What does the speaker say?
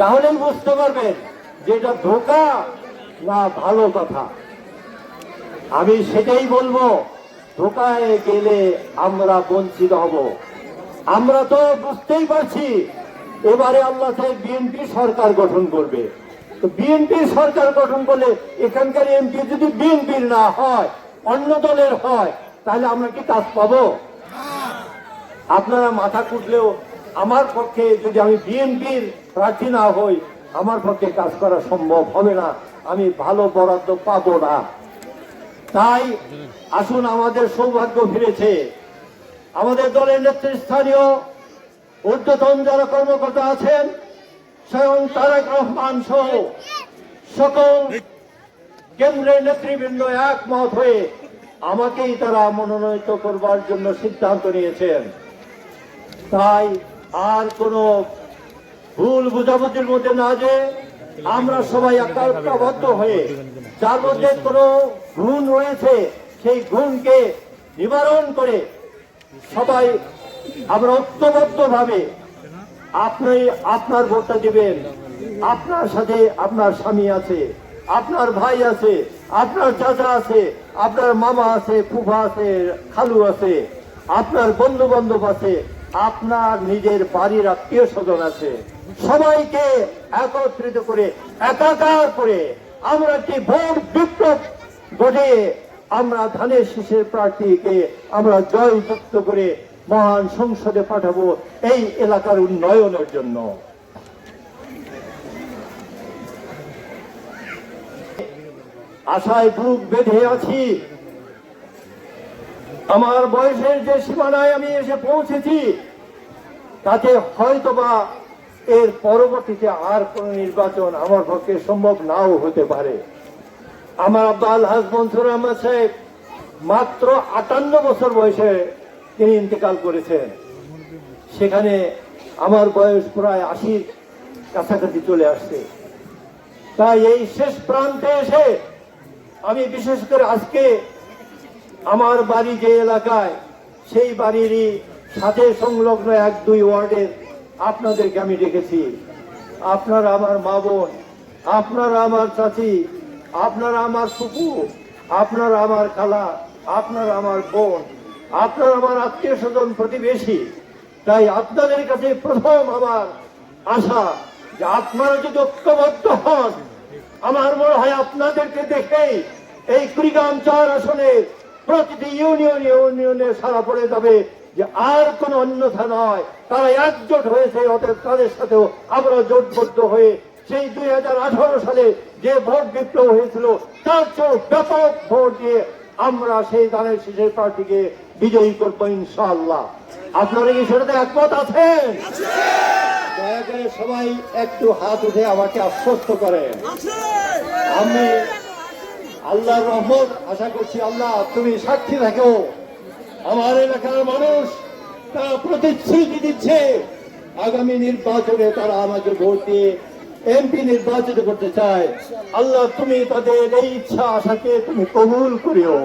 তাহলেই বুঝতে পারবেন যে এটা ধোকা না ভালো কথা। আমি সেটাই বলব, ধোকায় গেলে আমরা বঞ্চিত হব। আমরা তো বুঝতেই পারছি, এবারে আল্লাহ বিএনপি সরকার গঠন করবে। তো বিএনপি সরকার গঠন করলে এখানকার এমপি যদি বিএনপির না হয়, অন্য দলের হয়, তাহলে আমরা কি কাজ পাবো? আপনারা মাথা কুটলেও আমার পক্ষে যদি আমি বিএনপির প্রার্থী না হই, আমার পক্ষে কাজ করা সম্ভব হবে না। আমি ভালো বরাদ্দ পাব না। তাই আসুন, আমাদের সৌভাগ্য ফিরেছে। আমাদের দলের নেতৃস্থানীয় ঊর্ধ্বতন যারা কর্মকর্তা আছেন, স্বয়ং তারেক রহমান সহ সকল কেন্দ্রের নেতৃবৃন্দ একমত হয়ে আমাকেই তারা মনোনয়ন করবার জন্য সিদ্ধান্ত নিয়েছেন। তাই আর কোনো ভুল বুঝাবুঝির মধ্যে না যে আমরা সবাই একাত্মবদ্ধ হয়ে যার মধ্যে কোনো গুণ রয়েছে, সেই গুণকে নিবারণ করে সবাই আমরা ঐক্যবদ্ধ ভাবে আপনি আপনার ভোটটা দিবেন। আপনার সাথে আপনার স্বামী আছে, আপনার ভাই আছে, আপনার চাচা আছে, আপনার মামা আছে, ফুফা আছে, খালু আছে, আপনার বন্ধু বান্ধব আছে আপনার নিজের বাড়ির আত্মীয় স্বজন আছে। সবাইকে একত্রিত করে, একাকার করে আমরা একটি ভোট বিপ্লব গঠিয়ে আমরা ধানের শীষের প্রার্থীকে আমরা জয়যুক্ত করে মহান সংসদে পাঠাবো এই এলাকার উন্নয়নের জন্য। আশায় বুক বেঁধে আছি। আমার বয়সের যে সীমানায় আমি এসে পৌঁছেছি, তাতে হয়তোবা এর পরবর্তীতে আর কোন নির্বাচন আমার পক্ষে সম্ভব নাও হতে পারে। আমার আব্বা আলহাজ মনসুর আহমদ সাহেব মাত্র আটান্ন বছর বয়সে তিনি ইন্তেকাল করেছেন। সেখানে আমার বয়স প্রায় আশির কাছাকাছি চলে আসছে। তাই এই শেষ প্রান্তে এসে আমি বিশেষ করে আজকে আমার বাড়ি যে এলাকায়, সেই বাড়িরই সাথে সংলগ্ন এক দুই ওয়ার্ডের আপনাদেরকে আমি ডেকেছি। আপনারা আমার মা বোন, আপনারা আমার চাচি, আপনারা আমার ফুপু, আপনারা আমার খালা, আপনারা আমার বোন, আপনারা আমার আত্মীয় স্বজন প্রতিবেশী। তাই আপনাদের কাছে প্রথম আমার আশা যে আপনারা যদি ঐক্যবদ্ধ হন, আমার মনে হয় আপনাদেরকে দেখেই এই কুড়িগ্রাম চার আসনে প্রতিটি ইউনিয়ন ইউনিয়নে সারা পড়ে যাবে যে আর কোন অন্যথা নয়। তারা একজোট হয়েছে অতএব তাদের সাথেও আমরা জোটবদ্ধ হয়ে সেই দুই হাজার আঠারো সালে যে ভোট বিপ্লব হয়েছিল তার চেয়েও ব্যাপক ভোট দিয়ে আমরা সেই দানের শীষের পার্টিকে বিজয়ী করব ইনশাআল্লাহ। আপনারা কি সেটাতে একমত আছেন? দয়া করে সবাই একটু হাত উঠে আমাকে আশ্বস্ত করেন। আমি আল্লাহর রহমত, আশা করছি আল্লাহ তুমি সাক্ষী থাকো। আমার এলাকার মানুষ তারা প্রতিশ্রুতি দিচ্ছে, আগামী নির্বাচনে তারা আমাকে ভোট দিয়ে এমপি নির্বাচিত করতে চায়। আল্লাহ তুমি তাদের এই ইচ্ছা, আশাকে তুমি কবুল করিও।